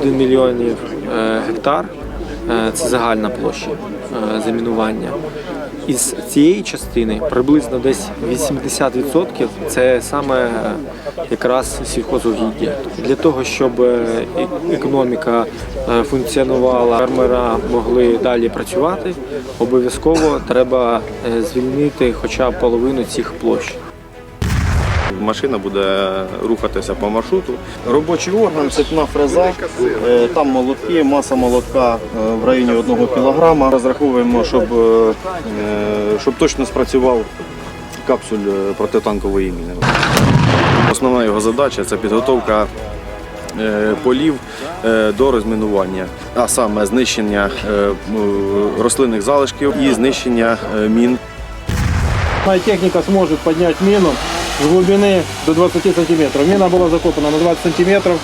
1 мільйон е, гектар е, це загальна площа е, замінування. Із цієї частини приблизно десь 80% це саме якраз сільхозугіддя. Для того, щоб економіка функціонувала, фермера могли далі працювати, обов'язково треба звільнити хоча б половину цих площ. Машина буде рухатися по маршруту. Робочий орган, цепна фреза, е, там молотки, маса молотка е, в районі 1 кг. Розраховуємо, щоб, е, щоб точно спрацював капсуль протитанкової міни. Основна його задача це підготовка полів до розмінування, а саме знищення рослинних залишків і знищення мін. Моя техника сможет поднять с глубины до 20 сантиметров. Мина была закопана на 20 сантиметров.